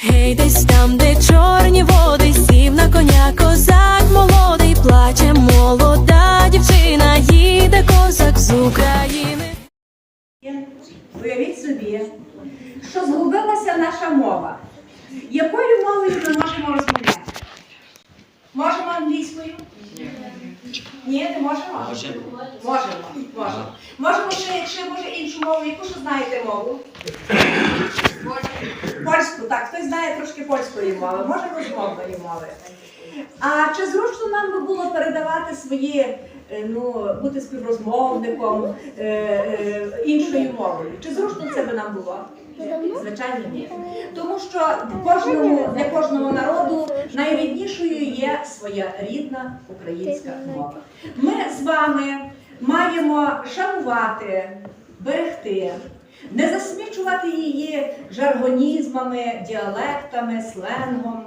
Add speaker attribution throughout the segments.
Speaker 1: Гей, десь там, де чорні води, сів на коня козак молодий, плаче молода дівчина, їде козак з України.
Speaker 2: Уявіть собі, що згубилася наша мова. Якою мовою ми можемо розмовляти? Можемо англійською? Ні, не можемо? Можемо. Можемо. Можемо. Можемо ще, якщо може іншу мову, яку ж знаєте мову? Польську, так, хтось знає трошки польської мови, може розмовної мови. А чи зручно нам би було передавати свої, ну, бути співрозмовником е, е, іншою мовою? Чи зручно це би нам було? Звичайно, ні. Тому що кожному, для кожного народу найріднішою є своя рідна українська мова. Ми з вами маємо шанувати, берегти, не засмічувати її жаргонізмами, діалектами, сленгом.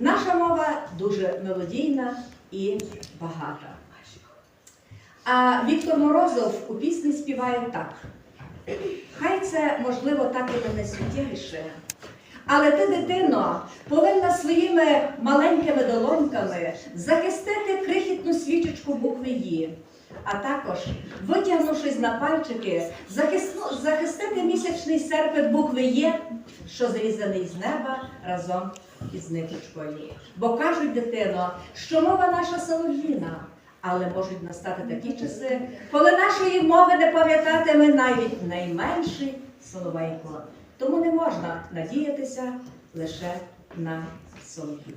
Speaker 2: Наша мова дуже мелодійна і багата. А Віктор Морозов у пісні співає так. Хай це, можливо, так і не суттєвіше. Але ти, дитино, повинна своїми маленькими долоньками захистити крихітну свічечку букви «Ї», а також, витягнувшись на пальчики, захистити місячний серпет букви «Є», що зрізаний з неба разом із ниточкою. Бо кажуть, дитино, що мова наша солов'їна, але можуть настати такі часи, коли нашої мови не пам'ятатиме навіть найменший соловейко. Тому не можна надіятися лише на солов'їв.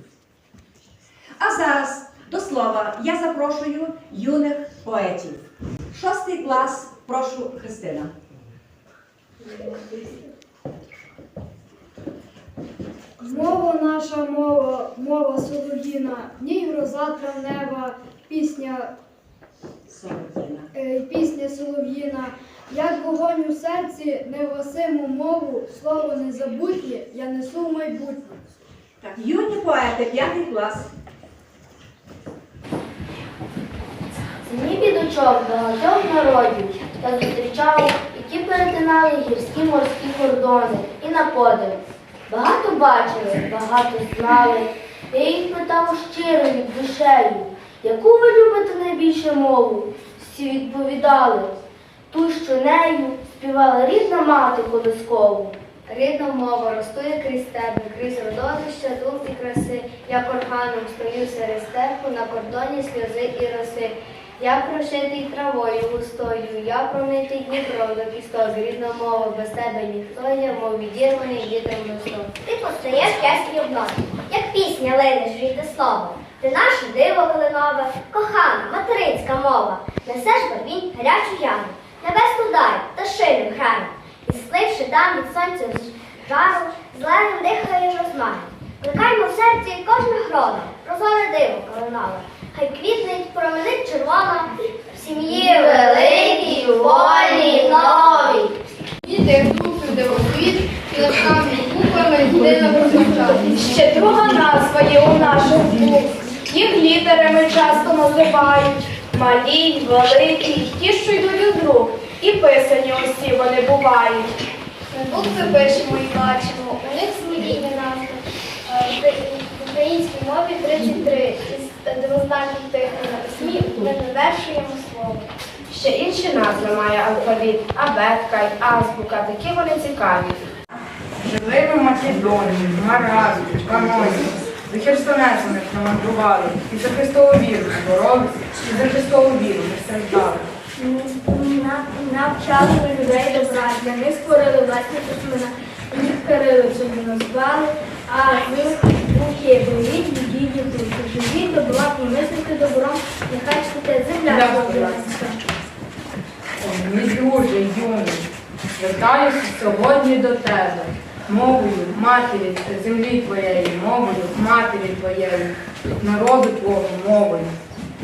Speaker 2: А зараз до слова я запрошую юних поетів. Шостий клас, прошу Христина.
Speaker 3: Мова наша мова, мова солов'їна, в гроза травнева, пісня,
Speaker 2: Солов'їна.
Speaker 3: е, пісня солов'їна, як вогонь у серці, невгасиму мову, слово незабутнє, я несу в майбутнє.
Speaker 2: Так, юні поети, п'ятий клас.
Speaker 4: Змій бідочок багатьох народів та зустрічав, які перетинали гірські морські кордони і на подив. Багато бачили, багато знали. Я їх питав щиро від душею, яку ви любите найбільше мову? Всі відповідали, ту, що нею співала рідна мати колискову. Рідна мова ростує крізь тебе, крізь родовища, дум і краси. Я органом стою серед степу на кордоні сльози і роси. Я прошитий травою густою, я промитий Дніпро до кісток, рідна мова, без тебе ніхто є, мов відірваний вітром листок.
Speaker 5: Ти постаєш ясні мною, як пісня линеш жити слово. Ти наше диво калинове, кохана, материнська мова. Несеш барвінь гарячу яму, небесну дай та ширим граю. І спливши там від сонця жару, зеленим дихає розмаї. Кликаймо в серці кожна грона, прозоре диво калинове. Хай квітнеть, променить червона, в сім'ї великій, вольній, новій.
Speaker 3: Діти вдруг дивосвіт, кілочками і
Speaker 6: Ще друга назва є у наших букв. Їх літерами часто називають малі, великі, ті, що йдуть у друг. І писані усі вони бувають.
Speaker 3: Букви пишемо і бачимо, у них свої назви. Е, В українській мові 33 із двозначних тих на письмі ми завершуємо слово.
Speaker 6: Ще інші назви має алфавіт, абетка азбука, такі вони цікаві.
Speaker 7: Жили ми в Македонії, в Мараві, в Каноні, за херсонесами намандрували, і за Христову віру боролися, і за Христову віру не страждали.
Speaker 3: Навчали людей добра, для них створили власні письмена, їх кирилицею назвали, а них бухи беріть, відіть дітей, живіть добра, помислити добром, нехай чтете земля.
Speaker 7: Мій друже, юний, звертаюся сьогодні до тебе, мовою матері землі твоєї, мовою матері твоєї, народу твого мовою.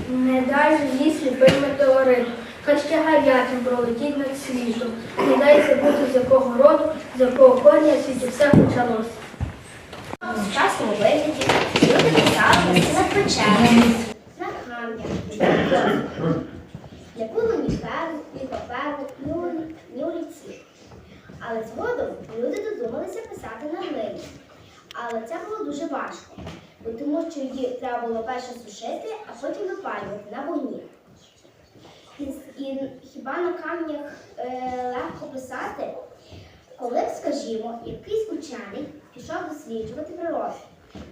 Speaker 3: Не дай їй сліпий метеорит, хай ще гарячим пролетіть над світом. Не дай забути, з якого роду, з якого корня в світі все почалося.
Speaker 5: В сучасному вигляді люди писали над печерами, над кам'ям, не було ні певу, ні паперу, ні ні олівців. Але згодом люди додумалися писати на глині.
Speaker 8: Але це було дуже важко, бо тому що її треба було перше сушити, а потім випалювати на вогні. І, і хіба на камнях е, легко писати? Коли, скажімо, якийсь учений пішов досліджувати природу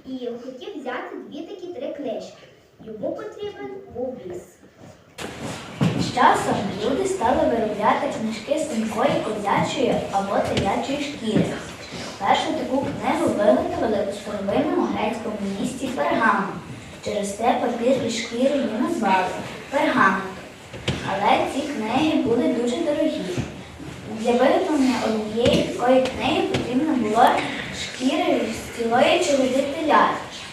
Speaker 8: і хотів взяти дві такі три книжки, йому потрібен був ліс.
Speaker 9: З часом люди стали виробляти книжки з тонкої козячої або телячої шкіри. Першу таку книгу виготовили у старовинному грецькому місті Пергамон. Через те папір із шкіри її назвали пергамент. Але ці книги були дуже дорогі. Для виготовлення однієї такої книги потрібно було шкіри з цілої чоловіки теля.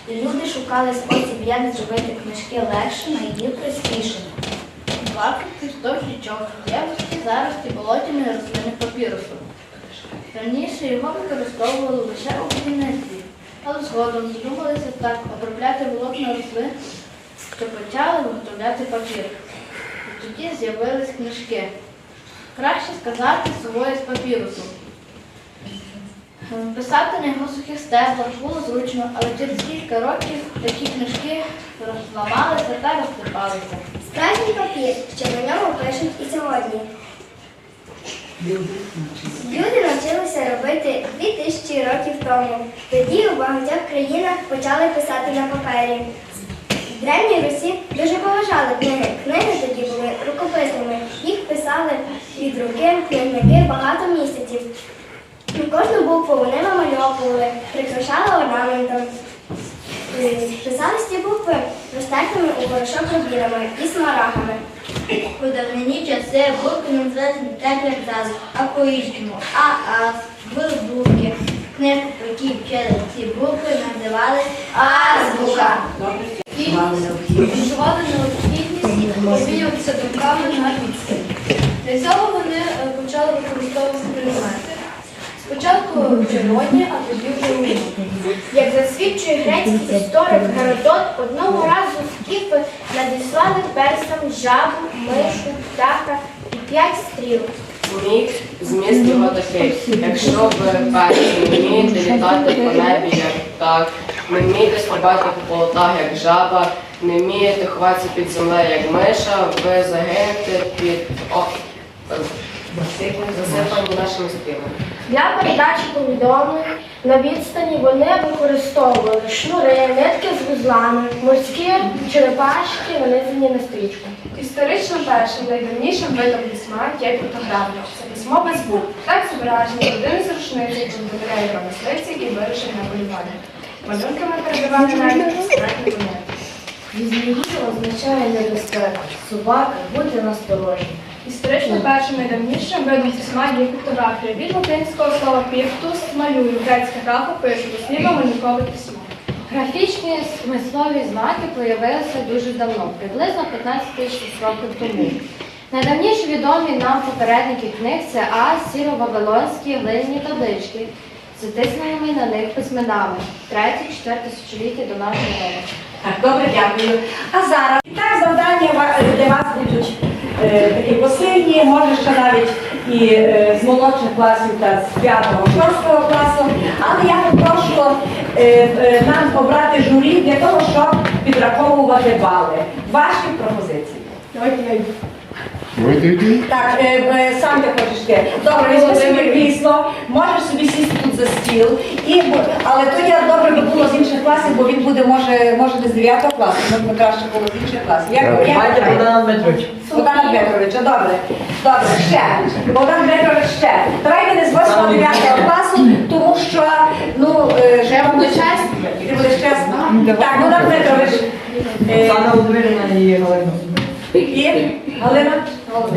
Speaker 9: І люди шукали спосіб, як зробити книжки легшими і простішими.
Speaker 4: Варто довгий час явищі зарості болотяної рослини папірусу. Раніше його використовували лише у будівництві, але згодом задумалися так обробляти волокна рослин, що почали виготовляти папір. І тоді з'явились книжки. Краще сказати сової з папірусу. Писати на його сухих стеблах було зручно, але через кілька років такі книжки розламалися та розсипалися.
Speaker 8: Справжній папір, що на ньому пишуть і сьогодні. Люди навчилися робити 2000 років тому. Тоді у багатьох країнах почали писати на папері. В Древній Русі дуже поважали книги. Книги тоді були рукописними. Їх писали від руки книжники багато місяців. Кожну букву вони вимальовували, прикрашали орнаментом. Е, Писали ці букви розтертими у порошок рубінами і смарагами.
Speaker 9: У давнині часи букви називали не так, як зараз, а по-іншому. А-а, букви. Книжку, по якій вчили ці букви, називали азбука.
Speaker 4: відчували необхідність обмінюватися думками на відстань. Для цього вони е, почали використовувати предмети. Спочатку червоні, а тоді вже умні.
Speaker 3: Як засвідчує грецький історик Геродот, одного разу скіфи надіслали персам жабу, мишу, птаха і п'ять стріл.
Speaker 10: Міг зміст його такий. Якщо ви перші не вмієте літати по небі, як птах, не вмієте стрибати по полотах, як жаба, не вмієте ховатися під землею, як миша, ви загинете під засипані нашими стрілами.
Speaker 3: Для передачі повідомлень на відстані вони використовували шнури, нитки з вузлами, морські черепашки, нанизані на стрічку.
Speaker 6: Історично першим найдавнішим видом письма є фотографія. Це письмо без букв. Так зображені людини з рушниці, повідомляє про мисливці і вирушив на полювання. Малюнками передавали навіть секретні монети.
Speaker 3: Візмії означає небезпека. Собака, будьте насторожні.
Speaker 6: Історично першим найдавнішим видом письма є фотографія. Від латинського слова піктус малюю, грецька графа пише, дослівно малюнкове письмо.
Speaker 11: Графічні смислові знаки появилися дуже давно, приблизно 15 тисяч років тому. Найдавніші відомі нам попередники книг це А. Сіро-Вавилонські глиняні таблички з затисненими на них письменами 3-4 тисячоліття до нашої ери.
Speaker 2: Так, добре, дякую. А зараз так завдання для вас будуть е, може ще навіть і е, з молодших класів та з 5-6 класу. Але я попрошу е, е, нам обрати журі для того, щоб підраховувати бали. Ваші пропозиції. Так, сам ти хочеш ти. Добре, візьми собі крісло, можеш собі сісти тут за стіл. І, але то я добре би було з інших буде, може, може не з 9 класу, може краще було з інших класів. Як, як,
Speaker 12: Батя Богдана Дмитрович.
Speaker 2: Богдан Дмитровича, добре. Добре, ще. Богдан Дмитрович ще. Давайте не з 8 9 класу, тому що, ну, е,
Speaker 6: Я буду чесно.
Speaker 2: ти будеш чесно. Так, Богдан Дмитрович. е,
Speaker 12: Оксана Володимирівна і Галина.
Speaker 2: і Галина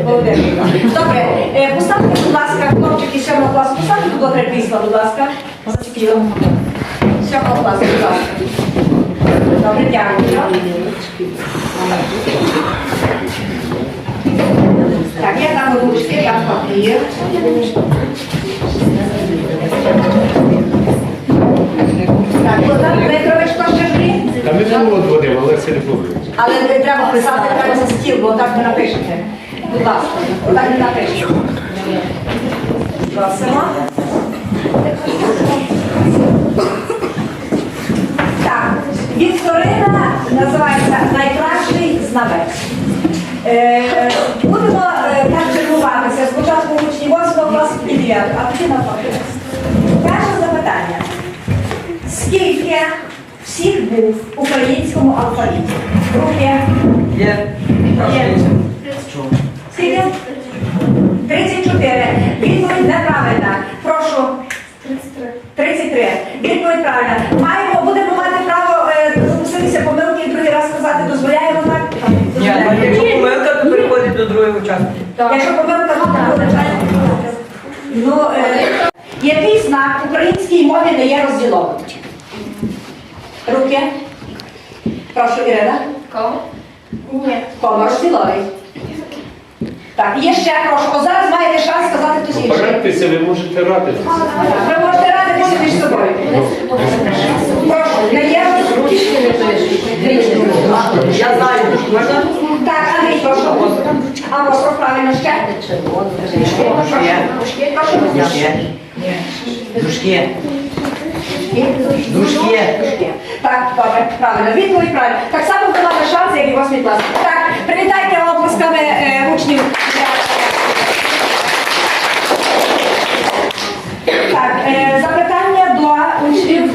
Speaker 2: Володимирівна. Добре, е, поставте, будь ласка, хлопчики з сьомого класу, поставте тут три крісла, будь ласка. За стіл. Сьомого класу, будь ласка. Добре, дякую. Так, я дам ручки, дам папір. Так, Богдан ще журі?
Speaker 13: Та ми там от але це не проблема.
Speaker 2: Але не треба писати прямо за стіл, бо так не напишете. Будь ласка, так не напишете. Просимо. Вікторина називається Найкращий знавець. Е, будемо е, так чергуватися. Спочатку учні 8 класу і 9, а тоді навпаки. Перше запитання. Скільки всіх був в українському алфавіті? Руки.
Speaker 12: Є.
Speaker 2: Є. Скільки? 34. Відповідь неправильна. Прошу. 33. 33. Відповідь правильна. Маємо,
Speaker 12: переходить до.
Speaker 2: Якщо помилка, то буде Ну, е, який знак в українській мові не є розділовим? Руки. Прошу, Ірина.
Speaker 6: Кого?
Speaker 2: Ні. Кома розділовий. Так, є ще прошу. О, зараз маєте шанс сказати хтось інший.
Speaker 13: Порадьтеся, ви можете радитися.
Speaker 2: Ви можете радитися між собою. Прошу, не є?
Speaker 12: Я знаю, можна?
Speaker 2: Так, Андрій, прошу. А остров правильно ще? Прошу.
Speaker 12: Дружки. Дружки.
Speaker 2: Так, добре, правильно. Відповідь правильно. Так само ви мали шанс, як і восьмий клас. Так, привітайте оплесками е, учнів. Так, запитання до учнів,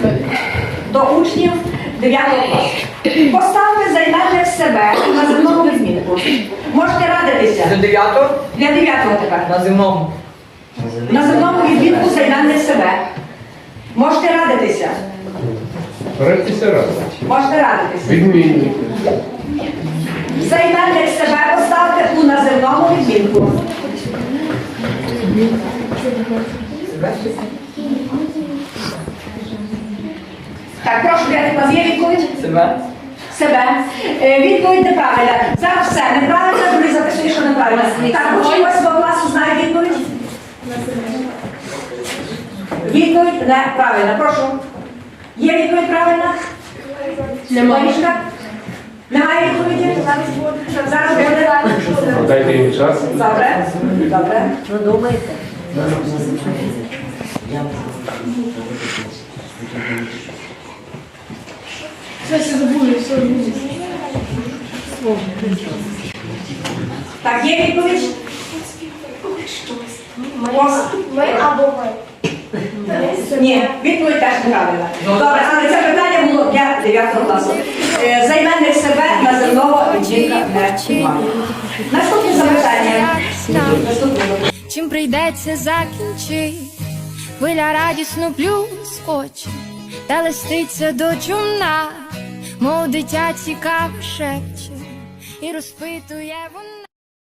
Speaker 2: до учнів 9 класу. Поставте займенник себе на земному відмінку. Можете радитися.
Speaker 12: До дев'ятого
Speaker 2: Для 9 тепер.
Speaker 12: на земному.
Speaker 2: На земному відмінку займенник себе. Можете радитися.
Speaker 13: Порадьтеся разом.
Speaker 2: Можете радитися.
Speaker 13: Відмінник.
Speaker 2: Займенник себе поставте у наземному відмінку. Так, прошу, дев'ятий клас, є відповідь?
Speaker 12: Себе.
Speaker 2: Себе. Е, відповідь неправильна. Зараз все неправильно, друзі записує, що неправильно. Так, учні восьмого класу знають відповідь? Відповідь неправильна. Прошу. Є відповідь правильна? Немає. Немає відповіді? Зараз буде.
Speaker 13: Дайте їм час.
Speaker 2: Добре. Добре. Так, є відповідь?
Speaker 3: Ми або ви.
Speaker 2: Ні, відповідь теж неправильна. Добре, але це питання було для 9 класу. Е, Займенник себе на земного відмінка не має. Наступне запитання. Наступне.
Speaker 1: Чим прийдеться закінчить, хвиля радісно плюскоче, та листиться до чумна, мов дитя цікаво шепче, і розпитує вона.